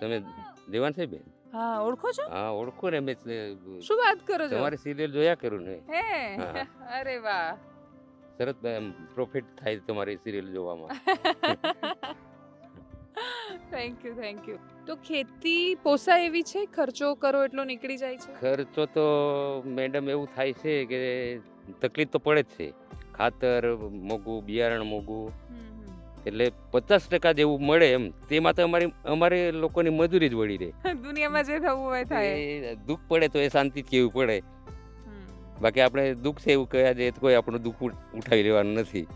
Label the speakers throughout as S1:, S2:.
S1: તમે દેવાન છે બેન
S2: હા ઓળખો છો?
S1: હા ઓળખો ને મેં
S2: શું વાત કરો છો?
S1: તમારી સિરિયલ જોયા કરું ને?
S2: હે અરે વાહ.
S1: સરસ પ્રોફિટ થાય તમારી સિરિયલ જોવામાં.
S2: થેન્ક યુ થેન્ક યુ તો ખેતી પોસાય એવી છે? ખર્ચો કરો એટલો નીકળી જાય છે?
S1: ખર્ચો તો મેડમ એવું થાય છે કે તકલીફ તો પડે જ છે. ખાતર મોંઘું બિયારણ મોંઘું. એટલે પચાસ ટકા જેવું મળે એમ તેમાં તો અમારી અમારે લોકોની મજૂરી જ વળી રહે.
S2: દુનિયામાં જે થવું હોય થાય.
S1: દુઃખ પડે તો એ શાંતિ કેવું પડે. બાકી આપણે દુઃખ છે એવું કહ્યા છે કોઈ આપણું દુઃખ ઉઠાવી લેવાનું નથી.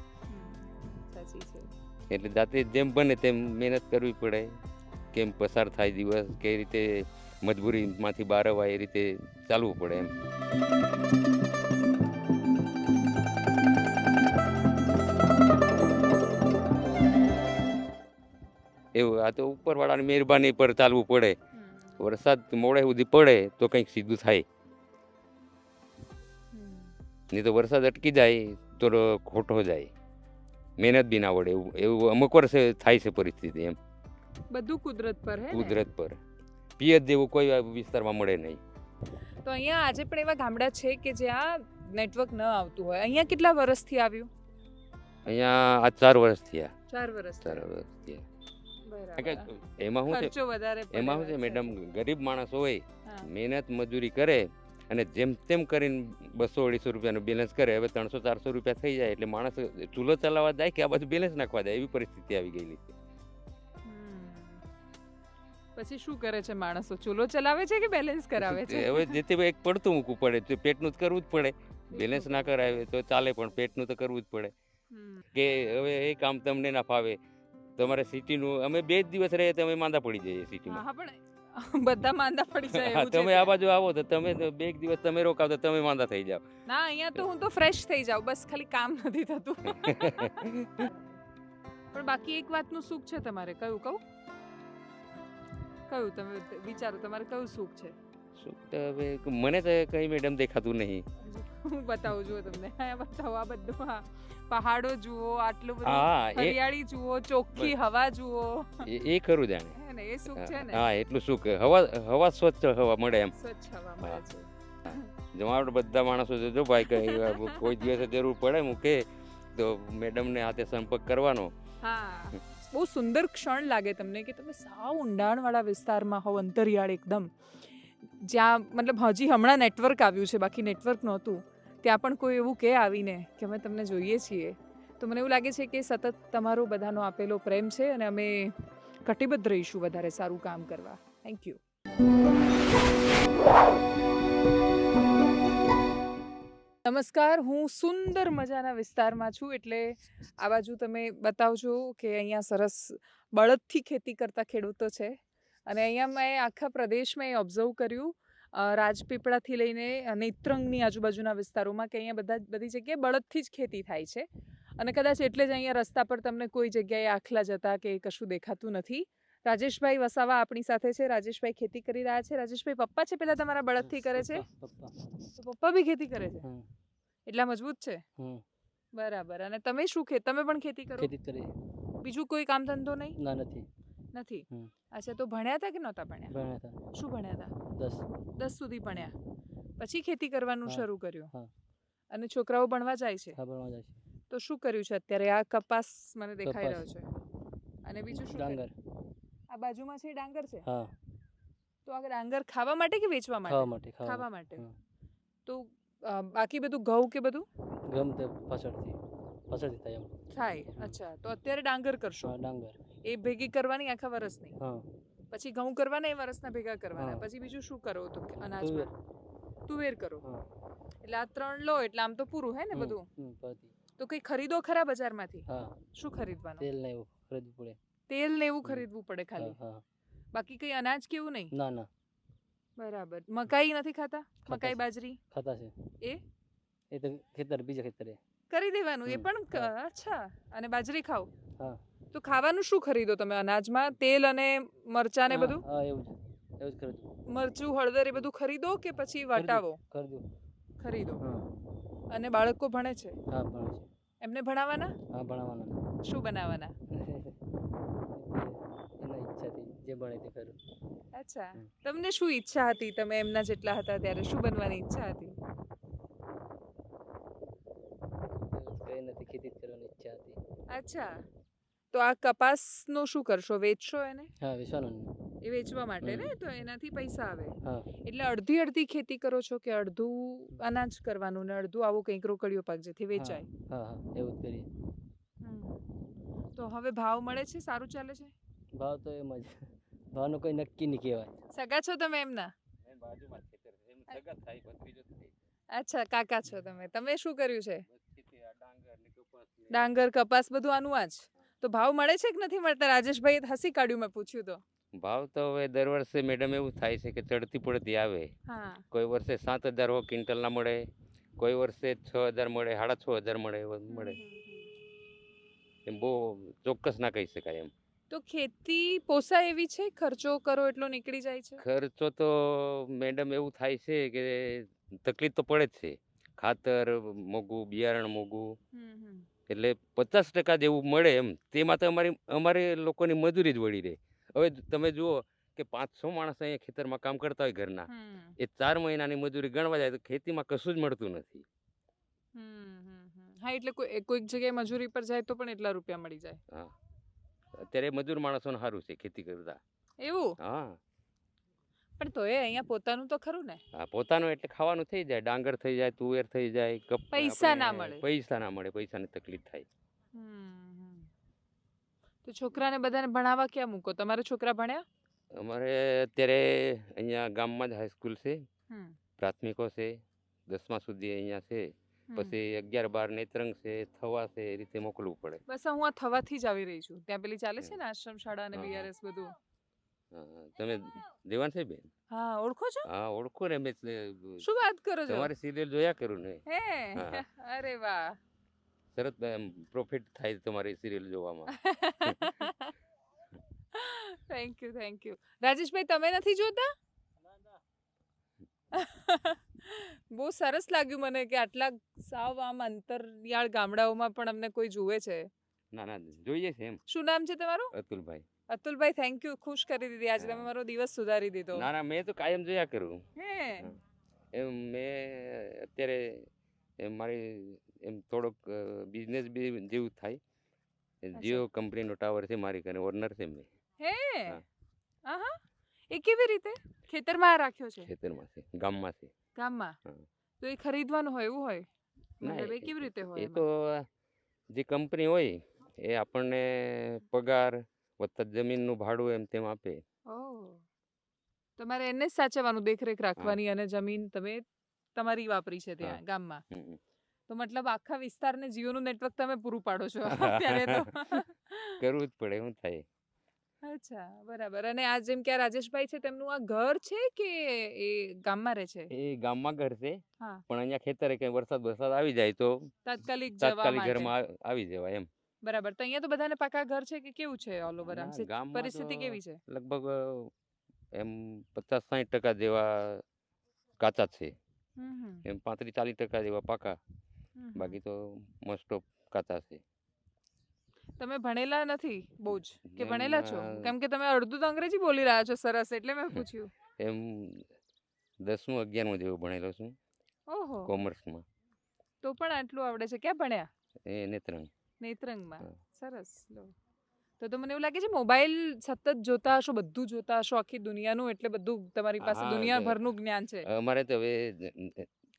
S1: એટલે જાતે જેમ બને તેમ મહેનત કરવી પડે. કેમ પસાર થાય દિવસ કઈ રીતે મજબૂરીમાંથી બહાર આવે એ રીતે ચાલવું પડે એમ. એવું આ તો ઉપરવાળાની મહેરબાની પર ચાલવું પડે. વરસાદ મોડે સુધી પડે તો કંઈક સીધું થાય. નહીં તો વરસાદ અટકી જાય તો ખોટો જાય. મહેનત બી ના વળે એવું એવું અમુક વર્ષે થાય છે પરિસ્થિતિ એમ.
S2: બધું કુદરત પર હે
S1: કુદરત પર. પિયત જેવું કોઈ વિસ્તારમાં મળે નહીં.
S2: તો અહીંયા આજે પણ એવા ગામડા છે કે જ્યાં નેટવર્ક ન આવતું હોય. અહીંયા કેટલા વર્ષથી આવ્યું?
S1: અહીંયા આ ચાર વર્ષ થયા.
S2: ચાર વર્ષ
S1: ચાર વર્ષ થયા. એમાં શું છે? એમાં શું છે? મેડમ ગરીબ માણસ હોય મહેનત મજૂરી કરે અને જેમ તેમ કરીને બસો અઢીસો રૂપિયાનું બેલેન્સ કરે હવે ત્રણસો ચારસો રૂપિયા થઈ જાય એટલે માણસ ચૂલો ચલાવવા જાય કે આ બધું બેલેન્સ નાખવા જાય? એવી પરિસ્થિતિ આવી ગયેલી છે.
S2: પછી શું કરે છે માણસો? ચૂલો ચલાવે છે કે બેલેન્સ કરાવે છે?
S1: હવે જે તે એક પડતું મૂકવું પડે. પેટનું જ કરવું જ પડે. બેલેન્સ ના કરાવે તો ચાલે પણ પેટનું તો કરવું જ પડે. કે હવે એ કામ તમને ના ફાવે. તમારે સિટીનું અમે બે જ દિવસ રહીએ તો અમે માંદા પડી જઈએ સિટીમાં.
S2: હા, પણ બધા માંદા પડી જાય
S1: તમે આ બાજુ આવો તો તમે બે એક દિવસ તમે રોકાવ તો તમે માંદા થઈ જાઓ.
S2: ના અહીંયા તો હું તો ફ્રેશ થઈ જાવ બસ ખાલી કામ નથી થતું. પણ બાકી એક વાતનું સુખ છે તમારે કયું કહું? કયું તમે વિચારો તમારે કયું સુખ છે?
S1: સુખ તો હવે મને તો કઈ મેડમ દેખાતું નહીં.
S2: હું બતાવું જુઓ તમને. બતાવો આ બધું હા. પહાડો જુઓ આટલું બધું.
S1: હા
S2: હરિયાળી જુઓ ચોખ્ખી હવા જુઓ.
S1: એ- ખરું જાણે.
S2: એ સુખ છે ને.
S1: હા એટલું શું હવા હવા સ્વચ્છ હવા મળે એમ.
S2: સ્વચ્છ હવા મળે છે
S1: જમાવટ બધા માણસો છે જો ભાઈ કઈ કોઈ દિવસે જરૂર પડે મૂકે તો મેડમને હાથે સંપર્ક કરવાનો.
S2: હા. બહુ સુંદર ક્ષણ લાગે તમને કે તમે સાવ ઊંડાણવાળા વિસ્તારમાં હોવ અંતરિયાળ એકદમ. જ્યાં મતલબ હજી હમણાં નેટવર્ક આવ્યું છે બાકી નેટવર્ક નહોતું. ત્યાં પણ કોઈ એવું કહે આવીને કે અમે તમને જોઈએ છીએ. તો મને એવું લાગે છે કે સતત તમારો બધાનો આપેલો પ્રેમ છે અને અમે કટિબદ્ધ રહીશું વધારે સારું કામ કરવા. થેન્ક યુ નમસ્કાર, હું સુંદર મજાના વિસ્તારમાં છું એટલે આ બાજુ તમે બતાવજો કે અહીંયા સરસ બળદથી ખેતી કરતા ખેડૂતો છે. અને અહીંયા મેં આખા પ્રદેશમાં એ ઓબ્ઝર્વ કર્યું રાજપીપળાથી લઈને નેત્રંગની આજુબાજુના વિસ્તારોમાં કે અહીંયા બધા બધી જગ્યાએ બળદથી જ ખેતી થાય છે. અને કદાચ એટલે જ અહીંયા રસ્તા પર તમને કોઈ જગ્યાએ આખલા જતા કે કશું દેખાતું નથી. રાજેશભાઈ વસાવા આપણી સાથે છે. રાજેશભાઈ ખેતી કરી રહ્યા છે. રાજેશભાઈ પપ્પા છે પેલા તમારા બળદથી કરે છે?
S3: પપ્પા
S2: તો પપ્પા બી ખેતી કરે છે? એટલા મજબૂત છે? બરાબર. અને તમે શું ખે તમે પણ ખેતી કરો?
S3: ખેતી કરી
S2: બીજું કોઈ કામ ધંધો નહીં?
S3: ના નથી.
S2: નથી? અચ્છા તો ભણ્યા હતા કે નહોતા ભણ્યા?
S3: ભણ્યા હતા
S2: શું ભણ્યા હતા
S3: દસ.
S2: દસ સુધી ભણ્યા. પછી ખેતી કરવાનું શરૂ કર્યું? અને છોકરાઓ ભણવા જાય છે?
S3: હા ભણવા જાય છે.
S2: તો શું કર્યું છે અત્યારે? આ કપાસ મને દેખાઈ રહ્યો છે. અને બીજું શું
S3: ડાંગર.
S2: આ બાજુમાં છે ડાંગર છે?
S3: હા.
S2: તો આ ડાંગર ખાવા માટે કે વેચવા
S3: ખાવા
S2: માટે
S3: માટે
S2: ખાવા માટે. તો બાકી બધું ઘઉં કે બધું?
S3: ગમ પાછળથી પાછળથી થાય એમ.
S2: થાય. અચ્છા તો અત્યારે ડાંગર કરશો?
S3: ડાંગર.
S2: એ ભેગી કરવાની આખા વર્ષની
S3: હા.
S2: પછી ઘઉં કરવાના એ વર્ષના ભેગા કરવાના. પછી બીજું શું કરો તો
S3: અનાજ
S2: અનાજમાં તુવેર કરો. એટલે આ ત્રણ લો એટલે આમ તો પૂરું હે ને બધું? તો કઈ ખરીદો ખરા બજારમાંથી? શું ખરીદવાનું?
S3: તેલ ને એવું ખરીદવું પડે.
S2: તેલ ને એવું ખરીદવું પડે ખાલી? બાકી કઈ અનાજ કેવું નહીં?
S3: ના ના.
S2: બરાબર. મકાઈ નથી ખાતા? મકાઈ બાજરી?
S3: ખાતા છે.
S2: એ?
S3: એ તો ખેતર બીજા ખેતરે.
S2: કરી દેવાનું. એ પણ અચ્છા. અને બાજરી ખાવ
S3: હા.
S2: તો ખાવાનું શું ખરીદો તમે? અનાજમાં? તેલ અને મરચા ને બધું?
S3: હા એવું જ. એવું જ ખરીદો.
S2: મરચું હળદર એ બધું ખરીદો કે પછી વટાવો? ખરીદો.
S3: ખરીદો.
S2: અને બાળકો ભણે છે?
S3: હા ભણે છે.
S2: એમને ભણાવવાના
S3: હા ભણાવવાના
S2: શું બનાવવાના
S3: એના ઈચ્છાથી જે ભણે તે ખરું.
S2: અચ્છા. તમને શું ઈચ્છા હતી? તમે એમના જેટલા હતા ત્યારે શું બનવાની ઈચ્છા હતી?
S3: કઈ નથી ખેતી કરવાની ઈચ્છા હતી.
S2: અચ્છા. તો આ કપાસનો શું કરશો? વેચશો એને?
S3: હા વેચવાનું
S2: એ વેચવા માટે ને? તો એનાથી પૈસા આવે. એટલે અડધી અડધી ખેતી કરો છો કે અડધું અનાજ કરવાનું ને અડધું આવું કંઈક રોકડીઓ પાક જેથી વેચાય?
S3: હા હા. એવું જ કરીએ.
S2: તો હવે ભાવ મળે છે? સારું ચાલે છે?
S3: ભાવ તો એમ જ. ભાવનું કોઈ નક્કી નહીં કહેવાય.
S2: સગા છો તમે એમના? અચ્છા કાકા છો તમે. તમે શું કર્યું છે?
S1: બસ ખેતી આ ડાંગર ને કપાસ ને
S2: ડાંગર કપાસ બધું આનું આ જ? તો ભાવ મળે છે કે નથી મળતા? રાજેશભાઈ હસી કાઢ્યું મેં પૂછ્યું તો.
S1: ભાવ તો હવે દર વર્ષે મેડમ એવું થાય છે કે ચડતી પડતી આવે. કોઈ વર્ષે સાત હજાર ક્વિન્ટલના મળે. કોઈ વર્ષે છ હજાર મળે સાડા છ હજાર મળે મળે. એમ બહુ ચોક્કસ ના કહી શકાય એમ.
S2: તો ખેતી પોસાય એવી છે? ખર્ચો કરો એટલો નીકળી જાય છે?
S1: ખર્ચો તો મેડમ એવું થાય છે કે તકલીફ તો પડે જ છે. ખાતર મોંઘું બિયારણ મોંઘું. એટલે પચાસ ટકા જેવું મળે એમ તેમાં તો અમારી અમારે લોકોની મજૂરી જ વળી રહે. હવે તમે જુઓ કે પાંચસો માણસ અહીંયા ખેતરમાં કામ કરતા હોય ઘરના એ ચાર મહિનાની મજૂરી ગણવા જાય તો ખેતીમાં કશું જ મળતું નથી.
S2: હા એટલે કોઈ કોઈક જગ્યાએ મજૂરી પર જાય તો પણ એટલા રૂપિયા મળી જાય. હા.
S1: અત્યારે મજૂર માણસોને સારું છે ખેતી કરતા.
S2: એવું?
S1: હા.
S2: પણ તો એ અહીંયા પોતાનું તો ખરું ને.
S1: હા પોતાનું એટલે ખાવાનું થઈ જાય ડાંગર થઈ જાય તુવેર થઈ જાય
S2: પૈસા ના મળે.
S1: પૈસા ના મળે પૈસાની તકલીફ થાય.
S2: તો છોકરાને બધાને ભણાવવા ક્યાં મૂકો? તમારા છોકરા ભણ્યા?
S1: અમારે અત્યારે અહીંયા ગામમાં જ હાઈસ્કૂલ છે. પ્રાથમિકો છે દસમા સુધી અહીંયા છે. પછી અગિયાર બાર નેત્રંગ છે થવા છે એ રીતે મોકલવું પડે.
S2: બસ હું આ થવાથી જ આવી રહી છું. ત્યાં પેલી ચાલે છે ને આશ્રમ શાળા અને. બીઆરએસ બધું?
S1: તમે દેવાન સાહેબ બેન?
S2: હા ઓળખો છો?
S1: હા ઓળખો ને મેં
S2: શું વાત કરો છો?
S1: તમારી સિરિયલ જોયા કરું ને.
S2: હે? અરે વાહ.
S1: સરસ પ્રોફિટ થાય તમારી સિરિયલ જોવામાં.
S2: થેન્ક યુ થેન્ક યુ રાજેશભાઈ તમે નથી જોતા? બહુ સરસ લાગ્યું મને કે આટલા સાવ આમ અંતરિયાળ ગામડાઓમાં પણ અમને કોઈ જુએ છે.
S1: ના ના જોઈએ છે એમ.
S2: શું નામ છે તમારું?
S1: અતુલભાઈ.
S2: અતુલભાઈ થેન્ક યુ ખુશ કરી દીધી. આજે તમે મારો દિવસ સુધારી દીધો.
S1: ના ના મેં તો કાયમ જોયા કરું.
S2: હે.
S1: એમ મેં અત્યારે એમ મારી એમ થોડોક બિઝનેસ બી જેવું થાય. જીઓ કંપનીનો ટાવર છે મારી ઘરે ઓનર છે મેં
S2: હે. આહા. એ કેવી રીતે? ખેતરમાં રાખ્યો છે?
S1: ખેતરમાં છે ગામમાં છે.
S2: ગામમાં? તો એ ખરીદવાનું હોય એવું હોય?
S1: ના,
S2: એ- કેવી રીતે હોય
S1: એ તો જે કંપની હોય એ આપણને પગાર વત્તા જમીનનું ભાડું એમ તેમ આપે.
S2: તમારે એને જ સાચવવાનું દેખરેખ રાખવાની અને જમીન તમે તમારી વાપરી છે ત્યાં ગામમાં. તો મતલબ આખા વિસ્તારને જીઓનું નેટવર્ક તમે પૂરું પાડો છો અત્યારે તો.
S1: કરવું જ પડે શું થાય?
S2: અચ્છા બરાબર. અને આ જેમ કે આ રાજેશભાઈ છે તેમનું આ ઘર છે કે એ ગામમાં રહે છે?
S1: એ ગામમાં ઘર છે
S2: હા.
S1: પણ અહીંયા ખેતરે કઈ વરસાદ વરસાદ આવી જાય તો
S2: તાત્કાલિક
S1: તાત્કાલિક ઘરમાં આવી જવાય એમ.
S2: બરાબર. તો અહીંયા તો બધાને પાકા ઘર છે કે કેવું છે ઓલ ઓવર આમ
S1: ગામમાં
S2: પરિસ્થિતિ કેવી છે?
S1: લગભગ એમ પચાસ સાઠ ટકા જેવા કાચા છે. એમ પાંત્રીસ ચાલીસ ટકા જેવા પાકા. બાકી તો મોસ્ટ ઓફ કાચા છે.
S2: તમે ભણેલા નથી બહુ જ કે ભણેલા છો? કેમ કે તમે અડધું તો અંગ્રેજી બોલી રહ્યા છો સરસ એટલે મેં પૂછ્યું.
S1: એમ દસમું અગિયારમું જેવું ભણેલો છું.
S2: ઓહો.
S1: કોમર્સમાં.
S2: તો પણ આટલું આવડે છે. ક્યાં ભણ્યા?
S1: એ નેત્રંગ.
S2: નેત્રંગમાં. સરસ લો. તો તો મને એવું લાગે છે મોબાઈલ સતત જોતા હશો બધું જોતા હશો આખી દુનિયાનું એટલે બધું તમારી પાસે દુનિયાભરનું જ્ઞાન છે.
S1: અમારે તો હવે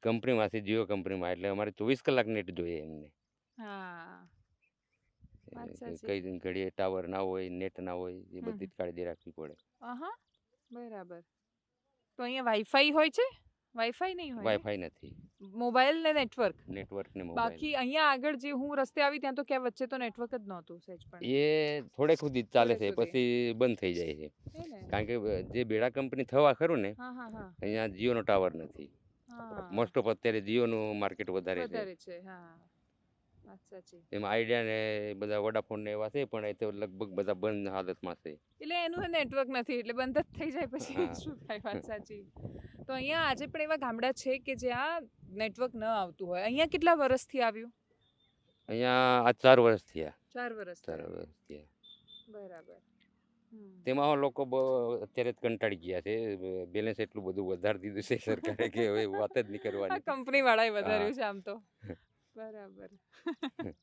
S1: કંપનીમાંથી જીઓ કંપનીમાં એટલે અમારે ચોવીસ કલાક નેટ જોઈએ એમને. કઈ ઘડીએ ટાવર ના હોય નેટ ના હોય એ બધી જ કાળજી રાખવી પડે.
S2: બરાબર. તો અહીંયા વાઈફાઈ હોય છે? વાઈફાઈ નહીં હોય
S1: વાઈફાઈ નથી.
S2: મોબાઈલ ને નેટવર્ક
S1: નેટવર્ક ને
S2: બાકી અહીંયા આગળ જે હું રસ્તે આવી ત્યાં તો કે વચ્ચે તો નેટવર્ક જ નહોતું સહેજ પણ.
S1: એ થોડે સુધી જ ચાલે છે પછી બંધ થઈ જાય છે. કારણ કે જે બેડા કંપની થવા ખરું ને અહીંયા જીઓનો ટાવર નથી. મોસ્ટ ઓફ અત્યારે જીઓનું માર્કેટ વધારે છે. એમાં આઈડિયા ને બધા વોડાફોન ને એવા છે પણ એ તો લગભગ બધા બંધ હાલતમાં છે.
S2: એટલે એનું નેટવર્ક નથી એટલે બંધ જ થઈ જાય પછી. શું થાય? વાત સાચી. તો અહીંયા આજે પણ એવા ગામડા છે કે જ્યાં નેટવર્ક ન આવતું હોય. અહીંયા કેટલા વર્ષથી આવ્યું?
S1: અહીંયા આ ચાર વર્ષ થયા.
S2: ચાર વર્ષ
S1: ચાર વર્ષ થયા.
S2: બરાબર.
S1: તેમાં લોકો અત્યારે જ કંટાળી ગયા છે. બેલેન્સ એટલું બધું વધારી દીધું છે સરકારે કે હવે વાત જ નહીં કરવાની.
S2: કંપની વાળાએ વધાર્યું છે આમ તો. બરાબર.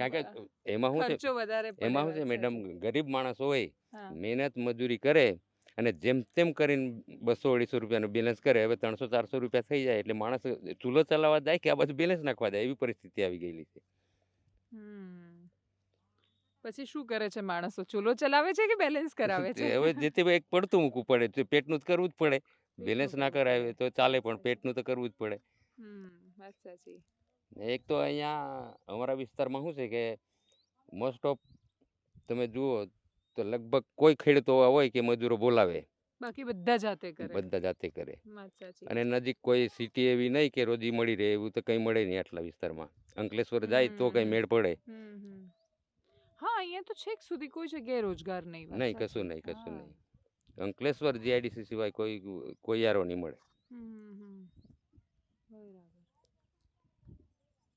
S1: કારણ કે એમાં શું છે?
S2: વધારે
S1: એમાં શું છે? મેડમ ગરીબ માણસ હોય મહેનત મજૂરી કરે અને જેમ તેમ કરીને બસો અઢીસો રૂપિયાનું બેલેન્સ કરે હવે ત્રણસો ચારસો રૂપિયા થઈ જાય એટલે માણસ ચૂલો ચલાવવા જાય કે આ બધું બેલેન્સ નાખવા જાય એવી પરિસ્થિતિ આવી ગયેલી છે.
S2: પછી શું કરે છે માણસો? ચૂલો ચલાવે છે કે બેલેન્સ કરાવે છે?
S1: હવે જે તે એક પડતું મૂકવું પડે તો પેટનું જ કરવું જ પડે. બેલેન્સ ના
S2: કરાવે
S1: તો ચાલે પણ. પેટનું તો કરવું જ પડે. એક તો અહીંયા અમારા વિસ્તારમાં શું છે કે મોસ્ટ ઓફ તમે જુઓ તો લગભગ કોઈ ખેડૂતો હોય કે મજૂરો બોલાવે.
S2: બાકી બધા જાતે કરે.
S1: બધા જાતે કરે. અને નજીક કોઈ સિટી એવી નહીં કે રોજી મળી રહે એવું તો કંઈ મળે નહીં આટલા વિસ્તારમાં. અંકલેશ્વર જાય તો કંઈ મેળ પડે.
S2: હા અહીંયા તો છેક સુધી કોઈ જગ્યાએ રોજગાર નહીં
S1: નહીં કશું નહીં કશું નહીં. અંકલેશ્વર જીઆઈડીસી સિવાય કોઈ કોઈ યારો નહીં મળે.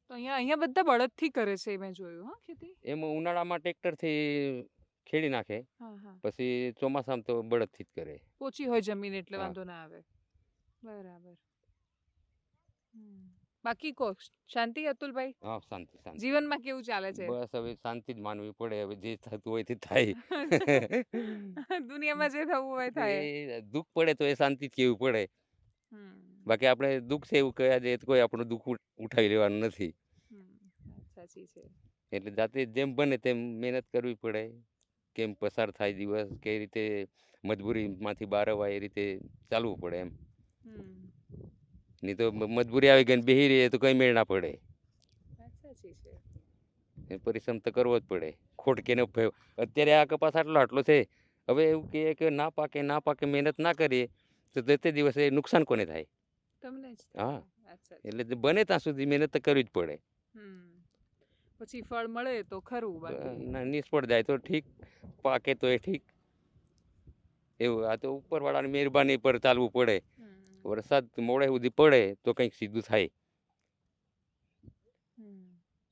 S2: તો અહીંયા અહીંયા બધા બળદથી કરે છે મેં જોયું હા ખેતી?
S1: એમાં ઉનાળામાં ટ્રેક્ટરથી ખેડી નાખે પછી ચોમાસામાં તો બળદથી જ કરે.
S2: પોચી હોય જમીન એટલે વાંધો ના આવે. બરાબર. બાકી કો શાંતિ અતુલભાઈ?
S1: હા શાંતિ શાંતિ.
S2: જીવનમાં કેવું ચાલે છે?
S1: બસ હવે શાંતિ જ માનવી પડે હવે જે થતું હોય તે થાય.
S2: દુનિયામાં જે થવું હોય થાય.
S1: દુઃખ પડે તો એ શાંતિ જ કેવું પડે. બાકી આપણે દુઃખ છે એવું કહ્યા તો કોઈ આપણું દુઃખ ઉઠ- ઉઠાવી લેવાનું નથી.
S2: સાચી છે.
S1: એટલે જાતે જેમ બને તેમ મહેનત કરવી પડે. કેમ પસાર થાય દિવસ કઈ રીતે મજબૂરીમાંથી બહાર અવાય એ રીતે ચાલવું પડે એમ. નહીં તો મજબૂરી આવી ગઈ બેહી રહીએ તો કંઈ મેળ ના પડે. પરિશ્રમ તો કરવો જ પડે. ખોટ કે ન ભય- અત્યારે આ કપાસ આટલો આટલો છે. હવે એવું કહે કે ના પાકે ના પાકે મહેનત ના કરીએ તો તે તે દિવસે નુકસાન કોને થાય? હા. એટલે બને ત્યાં સુધી મહેનત તો કરવી જ પડે.
S2: પછી ફળ મળે તો ખરું બાકી.
S1: ના નિષ્ફળ જાય તો ઠીક પાકે તો એ ઠીક. એવું આ તો ઉપરવાળાની મહેરબાની પર ચાલવું પડે. વરસાદ મોડે સુધી પડે તો કંઈક સીધું થાય.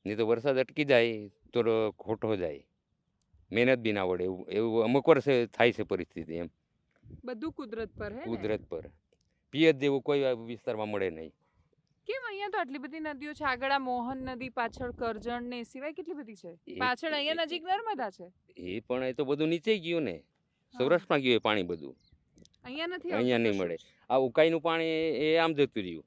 S1: નહીં તો વરસાદ અટકી જાય તો ખોટો જાય. મહેનત બી ના વળે એવું એવું અમુક વર્ષે થાય છે પરિસ્થિતિ એમ.
S2: બધું કુદરત પર
S1: કુદરત પર. પિયત જેવું કોઈ વિસ્તારમાં મળે નહીં.
S2: કેમ અહીંયા તો આટલી બધી નદીઓ છે? આગળ આ મોહન નદી પાછળ કરજણ ને સિવાય કેટલી બધી છે? પાછળ અહીંયા નજીક નર્મદા છે?
S1: એ પણ એ તો બધું નીચે ગયું ને. સૌરાષ્ટ્રમાં ગયું એ પાણી બધું.
S2: અહીંયા નથી
S1: અહીંયા નહીં મળે. આ ઉકાઈનું પાણી એ આમ જતું રહ્યું.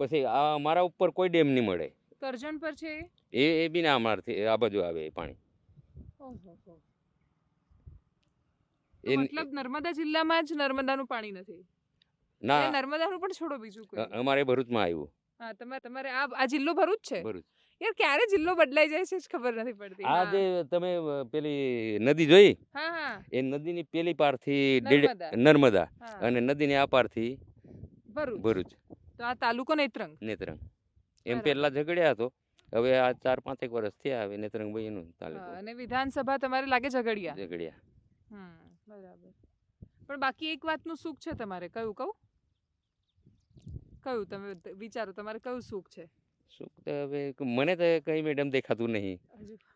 S1: પછી આ અમારા ઉપર કોઈ ડેમ નહીં મળે.
S2: કરજણ પર છે
S1: એ? એ બી ના અમારથી આ બાજુ આવે એ પાણી.
S2: મતલબ નર્મદા જિલ્લામાં જ નર્મદાનું પાણી નથી?
S1: ના.
S2: નર્મદાનું પણ છોડો બીજું કોઈ.
S1: અમારે ભરૂચમાં આવ્યું
S2: હા તમારે તમારે આ આ જિલ્લો ભરૂચ છે?
S1: ભરૂચ.
S2: યાર ક્યારે જિલ્લો બદલાઈ જાય છે ખબર નથી પડતી.
S1: આ જે તમે પેલી નદી જોઈ?
S2: હા હા.
S1: એ નદીની પેલી પારથી
S2: નર્મદા.
S1: અને નદીની આ પારથી
S2: ભરૂચ.
S1: ભરૂચ.
S2: તો આ તાલુકો નેત્રંગ.
S1: નેત્રંગ. એમ. પહેલા ઝઘડ્યા હતો હવે આ ચાર પાંચેક વર્ષ થયા હવે નેત્રંગ ભાઈ એનું તાલુકો.
S2: અને વિધાનસભા તમારે લાગે ઝઘડિયા?
S1: ઝઘડ્યા.
S2: હમ બરાબર. પણ બાકી એક વાતનું સુખ છે તમારે. કયું કહું? કયું? તમે વિચારો તમારે કયું સુખ છે?
S1: સુખ તો હવે મને તો કઈ મેડમ દેખાતું નહીં.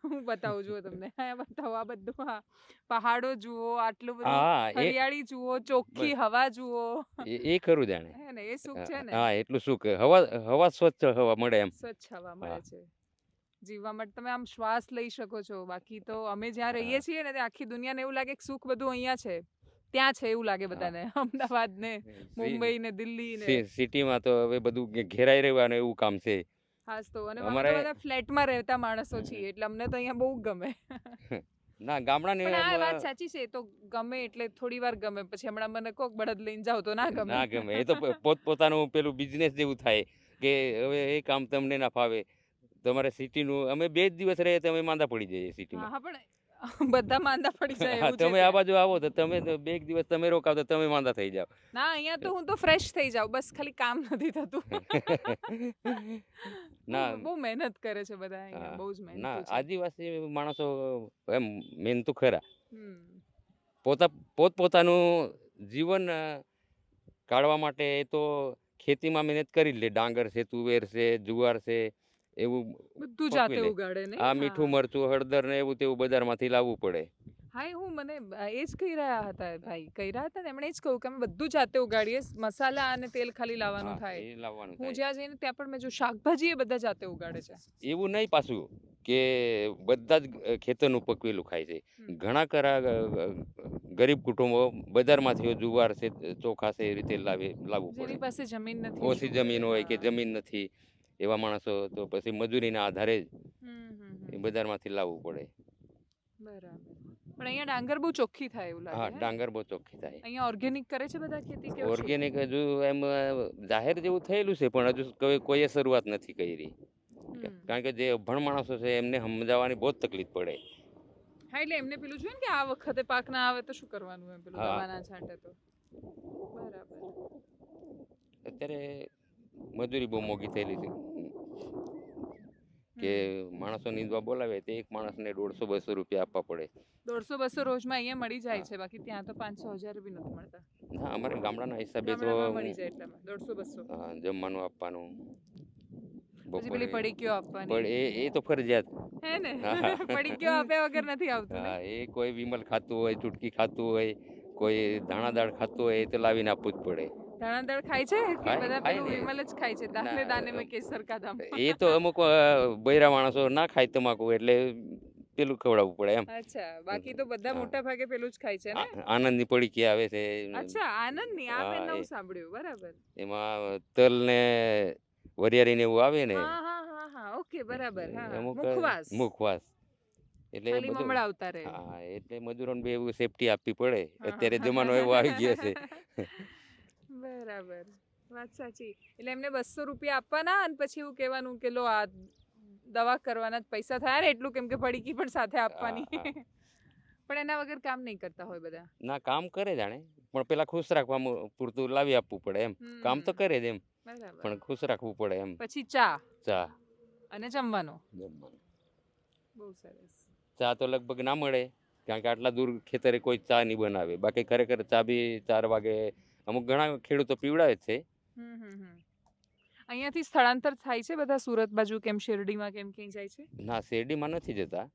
S2: હું બતાવું જુઓ તમને. હા બતાવો આ બધું હા. પહાડો જુઓ આટલું બધું. હરિયાળી જુઓ ચોખ્ખી હવા જુઓ.
S1: એ- એ ખરું જાણે.
S2: હે ને એ સુખ છે ને?
S1: હા એટલું સુખ હવા હવા સ્વચ્છ હવા મળે એમ.
S2: સ્વચ્છ હવા મળે છે. જીવવા માટે તમે આમ શ્વાસ લઈ શકો છો. બાકી તો અમે જ્યાં રહીએ છીએ ને ત્યાં આખી દુનિયાને એવું લાગે કે સુખ બધું અહીંયા છે. ત્યાં છે એવું લાગે. બધાને. અમદાવાદ ને મુંબઈ ને દિલ્હી ને
S1: સિટીમાં તો હવે બધું ઘેરાઈ રહેવાનું એવું કામ છે.
S2: ખાસ તો. અને
S1: અમારે-
S2: બધા ફ્લેટમાં રહેતા માણસો છીએ એટલે અમને તો અહીંયા બહુ ગમે.
S1: ના ગામડાની
S2: પણ આ વાત સાચી છે તો ગમે એટલે થોડી વાર ગમે. પછી હમણાં મને કોક બળદ લઈને જાવ તો ના ગમે.
S1: ના ગમે. એ તો પોત પોતપોતાનું પેલું બિઝનેસ જેવું થાય કે હવે એ કામ તમને ના ફાવે. તમારે સિટીનું અમે બે જ દિવસ રહીએ તો અમે માંદા પડી જઈએ સિટીમાં
S2: હા પણ બધા માંદા પડી જાય એવું છે
S1: તમે આ બાજુ આવો તો તમે બે એક દિવસ તમે રોકાવ તો તમે માંદા થઈ જાવ
S2: ના અહીંયા તો હું તો ફ્રેશ થઈ જાઉં બસ ખાલી કામ નથી થતું.
S1: ના.
S2: બહુ- મહેનત કરે છે બધા અહીંયા બહુ જ મહેનત
S1: ના આદિવાસી માણસો એમ મહેનતુ ખરા.
S2: પોતા
S1: પોતા પોતપોતાનું જીવન કાઢવા માટે એ તો ખેતીમાં મહેનત કરી લે. ડાંગર છે તુવેર છે જુવાર છે. એવું
S2: બધું જાતે ઉગાડે ને
S1: આ મીઠું મરચું હળદર ને એવું તેવું બજારમાંથી લાવવું પડે.
S2: હા હું મને એ જ કહી રહ્યા હતા ભાઈ. કહી રહ્યા હતા એમણે જ કહ્યું કે અમે બધું જાતે ઉગાડીએ. મસાલા અને તેલ ખાલી લાવવાનું થાય.
S1: લાવવાનું
S2: હું જ્યાં જઈને ત્યાં પણ મેં જો શાકભાજી એ બધા જાતે ઉગાડે છે.
S1: એવું નહીં પાછું કે બધા જ ખેતરનું પકવેલું ખાય છે. ઘણા ખરા ગરીબ કુટુંબો બજારમાંથી જુવાર છે ચોખા છે એ રીતે લાવી લાવવું પડે.
S2: પાસે જમીન નથી.
S1: ઓછી જમીન હોય કે જમીન નથી. એવા માણસો તો પછી મજૂરીના આધારે જ એ બજારમાંથી લાવવું પડે.
S2: બરાબર. પણ અહીંયા ડાંગર બહુ ચોખ્ખી થાય એવું લાગે
S1: હા ડાંગર બહુ ચોખ્ખી થાય.
S2: અહીંયા ઓર્ગેનિક કરે છે બધા ખેતી કે
S1: ઓર્ગેનિક હજુ એમ જાહેર જેવું થયેલું છે પણ હજુ કોઈ કોઈએ શરૂઆત નથી કરી. કારણ કે જે અભણ માણસો છે એમને સમજાવવાની બહુ તકલીફ પડે.
S2: હા એટલે એમને પેલું જોઈએ કે આ વખતે પાક ના આવે તો શું કરવાનું એમ પેલું
S1: હા.
S2: છાંટે તો? બરાબર.
S1: અત્યારે મજૂરી બહુ મોંઘી થયેલી છે. કે માણસો નીંદવા બોલાવે તો એક માણસને દોઢસો બસો રૂપિયા આપવા પડે.
S2: દોઢસો બસો રોજમાં અહીંયા મળી જાય છે બાકી ત્યાં તો પાંચસો હજાર બી નથી મળતા.
S1: હા અમારે ગામડાના હિસાબે તો
S2: મળી જાય એટલામાં દોઢસો બસો.
S1: હા, જમવાનું આપવાનું
S2: પછી પેલી
S1: બપોરે.
S2: પડીકીઓ આપવાની.
S1: પણ એ એ તો ફરજિયાત.
S2: હે ને?
S1: પડી
S2: કયો આપ્યા વગર નથી આવતું
S1: હા એ કોઈ વિમલ ખાતું હોય ચુટકી ખાતું હોય કોઈ દાણા દાળ ખાતું હોય એ તો લાવીને આપવું જ પડે.
S2: ધાણા દાળ ખાય છે? કે બધા પેલું વિમલ જ ખાય છે? દાને દાને મેં કેસર કાદામ
S1: એ તો અમુક બૈરા માણસો ના ખાય તમાકુ એટલે પેલું ખવડાવવું પડે એમ.
S2: અચ્છા બાકી તો બધા મોટા ભાગે પેલું જ ખાય છે ને?
S1: આનંદની પડીકી આવે છે?
S2: અચ્છા આનંદની આ મેં નવું સાંભળ્યું બરાબર.
S1: એમાં તલ ને વરિયાળી ને એવું આવે ને?
S2: હા હા હા ઓકે બરાબર હા. મુખવાસ.
S1: મુખવાસ. એટલે
S2: આવતા રહે
S1: હા એટલે મજૂરોને બે એવું સેફટી આપવી પડે. અત્યારે જમાનો એવો આવી ગયો છે.
S2: બરાબર. વાત સાચી. એટલે એમને બસો રૂપિયા આપવાના અને પછી એવું કહેવાનું કે લો આ દવા કરવાના જ પૈસા થયા ને એટલું કેમ કે પડીકી પણ સાથે આપવાની. પણ એના વગર કામ નહીં કરતા હોય બધા.
S1: ના કામ કરે જાણે. પણ પેલા ખુશ રાખવા પૂરતું લાવી આપવું પડે એમ. કામ તો કરે જ એમ. પણ ખુશ રાખવું પડે એમ.
S2: પછી ચા.
S1: ચા.
S2: અને જમવાનો.
S1: જમવાનો.
S2: બહુ સરસ.
S1: ચા તો લગભગ ના મળે. કારણ કે આટલા દૂર ખેતરે કોઈ ચા નહીં બનાવે. બાકી ખરેખર ચા બી ચાર વાગે અમુક ઘણા ખેડૂતો પીવડાવે છે.
S2: અહીંયાથી સ્થળાંતર થાય છે બધા સુરત બાજુ કેમ શેરડીમાં કેમ ક્યાંય જાય છે?
S1: ના શેરડીમાં નથી જતા.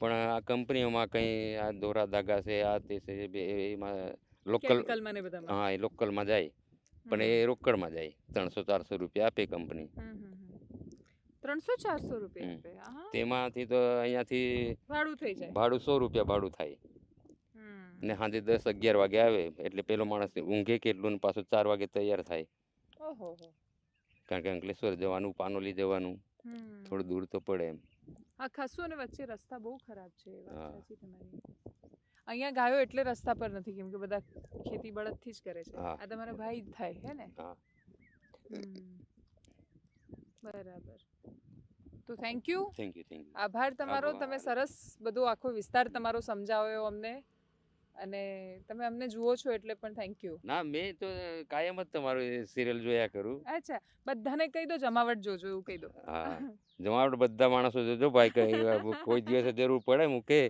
S1: પણ આ કંપનીઓમાં કંઈ આ દોરા ધાગા છે આ તે છે એમાં લોકલ હા એ લોકલમાં જાય. પણ એ રોકડમાં જાય. ત્રણસો ચારસો રૂપિયા આપે કંપની.
S2: ત્રણસો ચારસો રૂપિયા
S1: તેમાંથી તો અહીંયાથી
S2: ભાડું થઈ જાય.
S1: ભાડું સો રૂપિયા ભાડું થાય. ને સાંજે દસ અગિયાર વાગે આવે એટલે પેલો માણસ ઊંઘે કેટલું ને પાછું ચાર વાગે તૈયાર થાય. કારણ કે અંકલેશ્વર જવાનું પાનોલી જવાનું થોડું દૂર તો પડે એમ.
S2: હા ખાસું અને વચ્ચે રસ્તા બહુ ખરાબ છે અહીંયા ગાયો એટલે રસ્તા પર નથી કેમ કે બધા ખેતી બળદથી જ કરે છે. આ તમારા ભાઈ જ થાય હે ને? બરાબર. તો thank you
S1: thank you thank you
S2: આભાર તમારો તમે સરસ બધો આખો વિસ્તાર તમારો સમજાવ્યો અમને. અને તમે અમને જુઓ છો એટલે પણ થેન્ક યુ
S1: ના મેં તો કાયમ જ તમારું સિરિયલ જોયા કરું.
S2: અચ્છા બધાને કહી દો જમાવટ જોજો એવું કહી દો.
S1: હા જમાવટ બધા માણસો જોજો ભાઈ કઈ કોઈ દિવસે જરૂર પડે મૂકે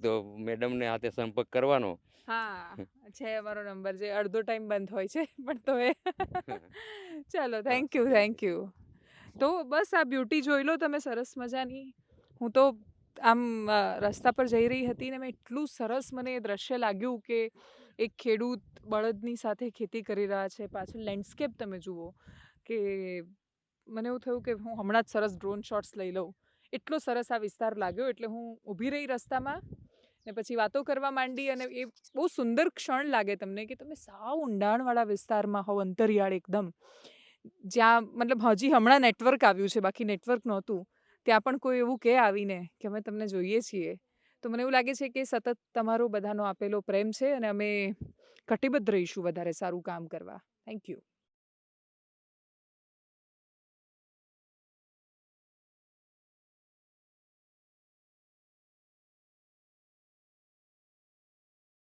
S1: તો મેડમને હાથે સંપર્ક કરવાનો.
S2: હા છે અમારો નંબર જે અડધો ટાઈમ બંધ હોય છે પણ તો એ. ચાલો થેન્ક યુ થેન્ક યુ તો બસ આ બ્યુટી જોઈ લો તમે સરસ મજાની. હું તો આમ રસ્તા પર જઈ રહી હતી ને મેં એટલું સરસ મને એ દ્રશ્ય લાગ્યું કે એક ખેડૂત બળદની સાથે ખેતી કરી રહ્યા છે, પાછળ લેન્ડસ્કેપ તમે જુઓ કે મને એવું થયું કે હું હમણાં જ સરસ ડ્રોન શોટ્સ લઈ લઉં. એટલો સરસ આ વિસ્તાર લાગ્યો એટલે હું ઊભી રહી રસ્તામાં ને પછી વાતો કરવા માંડી અને એ બહુ સુંદર ક્ષણ લાગે તમને કે તમે સાવ ઊંડાણવાળા વિસ્તારમાં હોવ, અંતરિયાળ એકદમ. જ્યાં મતલબ હજી હમણાં નેટવર્ક આવ્યું છે, બાકી નેટવર્ક નહોતું. ત્યાં પણ કોઈ એવું કહે આવીને કે અમે તમને જોઈએ છીએ. તો મને એવું લાગે છે કે સતત તમારો બધાનો આપેલો પ્રેમ છે અને અમે કટિબદ્ધ રહીશું વધારે સારું કામ કરવા. Thank you